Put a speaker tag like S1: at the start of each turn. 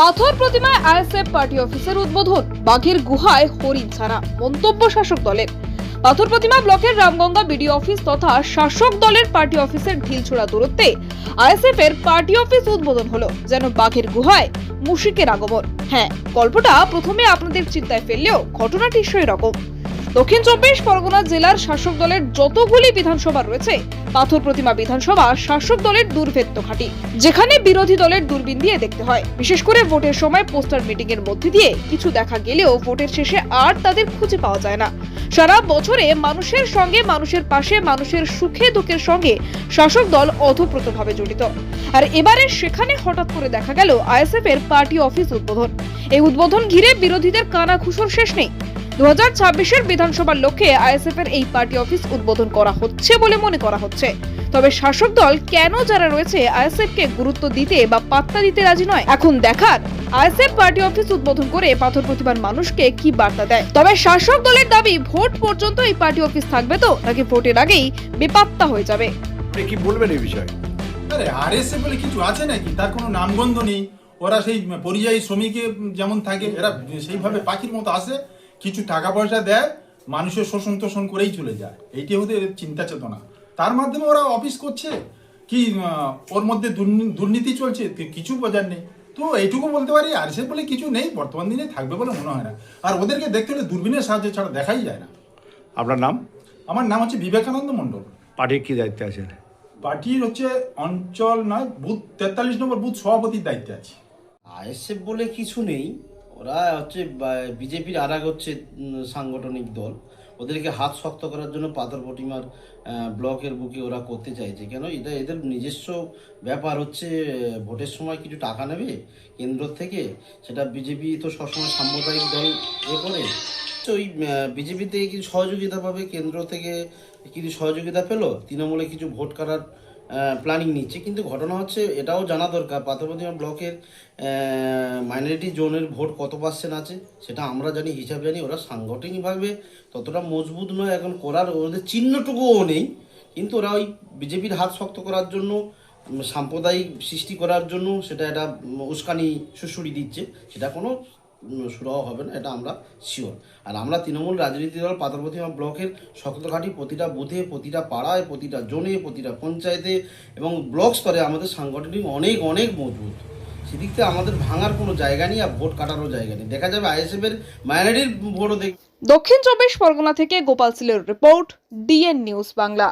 S1: পাথর প্রতিমায় ISF party অফিসের উদ্বোধন। বাঘের গুহায় হরিণ ছাড়া মন্তব্য শাসক দলের। পাথর প্রতিমা ব্লকের রামগঙ্গা বিডি অফিস তথা শাসক দলের পার্টি অফিসের ঢিলছোড়া দূরত্বে আইএসএফ এর পার্টি অফিস উদ্বোধন হলো, যেন বাঘের গুহায় মুশিকের আগমন। হ্যাঁ গল্পটা প্রথমে আপনাদের চিন্তায় ফেললেও ঘটনাটি সেই রকম দক্ষিণ চব্বিশ পরগনা জেলার শাসক দলের যতগুলি বিধানসভা রয়েছে, পাথর প্রতিমা বিধানসভা শাসক দলের দুর্ভেদ্য ঘাঁটি, যেখানে বিরোধী দলের দূরবীন দিয়ে দেখতে হয়। বিশেষ করে ভোটের সময় পোস্টার মিটিং এর মধ্যে দিয়ে কিছু দেখা গেলেও ভোটের শেষে আর তাদের খুঁজে পাওয়া যায় না। সারা বছরে মানুষের সঙ্গে, মানুষের পাশে, মানুষের সুখে, দুঃখের সঙ্গে শাসক দল অধপ্রতভাবে জড়িত। আর এবারে সেখানে হঠাৎ করে দেখা গেল আইএসএফ এর পার্টি অফিস উদ্বোধন। এই উদ্বোধন ঘিরে বিরোধীদের কানা খুশোর শেষ নেই। দু হাজার ছাব্বিশের বিধানসভার লক্ষ্যে আইএসএফ এর এই পার্টি অফিস উদ্বোধন করা হচ্ছে বলে মনে করা হচ্ছে। তবে শাসক দল কেন যারা রয়েছে আইএসএফ কে গুরুত্ব দিতে বা পাত্তা দিতে রাজি নয়? এখন দেখার। আইএসএফ পার্টি অফিস উদ্বোধন করে পাথর প্রতিমার মানুষকে কি বার্তা দেয়? তবে শাসক দলের দাবি ভোট পর্যন্ত এই পার্টি অফিস থাকবে তো? নাকি ভোটের আগেই বেপাত্তা হয়ে যাবে?
S2: আপনি কি বলবেন এই বিষয়ে?
S3: আরে আরএসএ বলে কিছু আছে নাকি? তার কোনো নামগন্ধ নেই। ওরা সেই পরিযায়ী শ্রমিকে যেমন থাকে এরা সেইভাবে পাখির মতো আসে। কিছু টাকা পয়সা দেয় মানুষের শোষণ তোষণ করেই চলে যায়। এইটি ওদের চিন্তা চেতনা। তার মাধ্যমে ওরা অফিস করছে কি ওর মধ্যে দুর্নী- দুর্নীতি চলছে কিছু বোঝার নেই। তো এইটুকু বলতে পারি আরএসএ বলে কিছু নেই বর্তমান দিনে থাকবে বলে মনে হয় না। আর ওদেরকে দেখতে হলে দূরবীনের সাহায্যে ছাড়া দেখাই যায় না।
S2: আপনার নাম?
S3: আমার নাম হচ্ছে বিবেকানন্দ মণ্ডল।
S2: পার্টির কি দায়িত্বে আছেন
S3: পার্টির হচ্ছে অঞ্চল নয় বুথ তেতাল্লিশ নম্বর বুথ সভাপতির দায়িত্বে আছে।
S4: আইএসএফ বলে কিছু নেই ওরা হচ্ছে বিজেপির আর এক হচ্ছে সাংগঠনিক দল। ওদেরকে হাত শক্ত করার জন্য পাথর প্রতিমার ব্লকের বুকে ওরা করতে চাইছে। কেন? এটা এদের নিজস্ব ব্যাপার হচ্ছে, ভোটের সময় কিছু টাকা নেবে কেন্দ্র থেকে? সেটা বিজেপি তো সবসময় সাম্প্রদায়িক দল এ করে। তো ওই বিজেপি থেকে কিছু সহযোগিতা পাবে, কেন্দ্র থেকে কিছু সহযোগিতা পেল? তৃণমূলে কিছু ভোট কাটার প্ল্যানিং নিচ্ছে। কিন্তু ঘটনা হচ্ছে, এটাও জানা দরকার, পাথরপ্রতিমা ব্লকের মাইনরিটি জোনের ভোট কত পার্সেন্ট আছে, সেটা আমরা জানি, হিসাব জানি, ওরা সাংগঠনিকভাবে ততটা মজবুত নয়, এখন করার ওদের চিহ্নটুকুও নেই। কিন্তু ওরা ওই বিজেপির হাত শক্ত করার জন্য সাম্প্রদায়িক সৃষ্টি করার জন্য সেটা একটা, উস্কানি সুশুরি দিচ্ছে। সেটা কোনো সুরাহ হবে না, এটা আমরা শিওর আর আমরা তৃণমূল রাজনীতি দল পাথরপ্রতিমা ব্লকের শক্তঘাটি প্রতিটা বুথে, প্রতিটা পাড়ায়, প্রতিটা জোনে, প্রতিটা পঞ্চায়েতে এবং ব্লক স্তরে আমাদের সাংগঠনিক অনেক অনেক মজবুত। সেদিক থেকে আমাদের ভাঙার কোনো জায়গা নেই আর ভোট কাটারও জায়গা নেই। দেখা যাবে আইএসএফ এর মাইনরিটির ভোটও দেখ।
S1: দক্ষিণ চব্বিশ পরগনা থেকে গোপাল সিলের রিপোর্ট, ডিএন নিউজ বাংলা।